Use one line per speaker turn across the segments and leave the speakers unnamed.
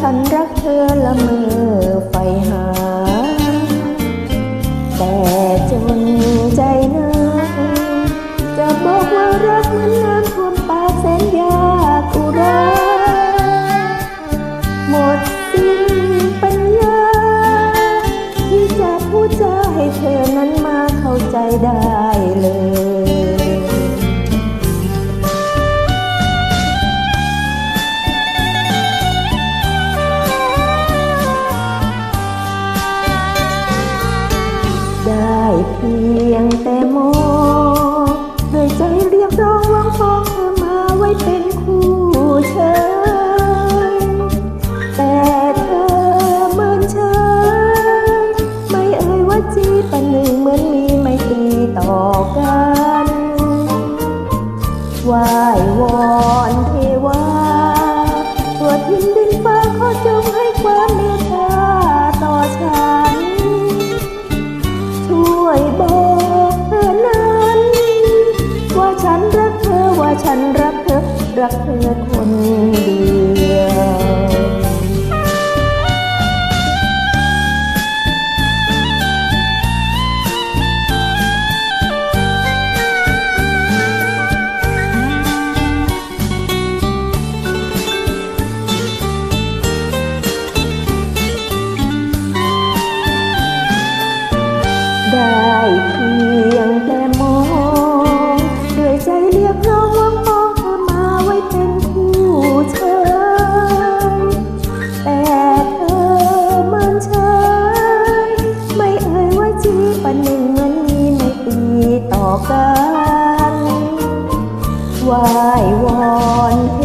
ฉันรักเธอละเมอไฟหา แต่จนใจนักจะบอกว่ารักมันน้ำท่วมปากแสนยากอุราหมด ไหว้วอนเทวาตัวทินดินฟ้าขอจงให้ความเมตตาต่อฉัน ช่วยบอกเธอนั้น ว่าฉันรักเธอว่าฉันรักเธอ รักเธอคนเดียว ยงแต่มองด้วยใจเรียกร้องว่องเธอมาไว้เป็นผู้เชยแต่เธอมันเชยไม่เอ่ยว่าจีปันหนึ่งเงินมีไม่ตีต่อกันไหว้วอนเ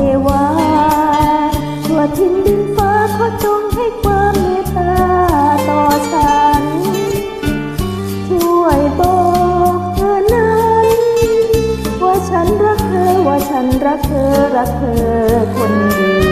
รักเธอรักเธอคนเดียว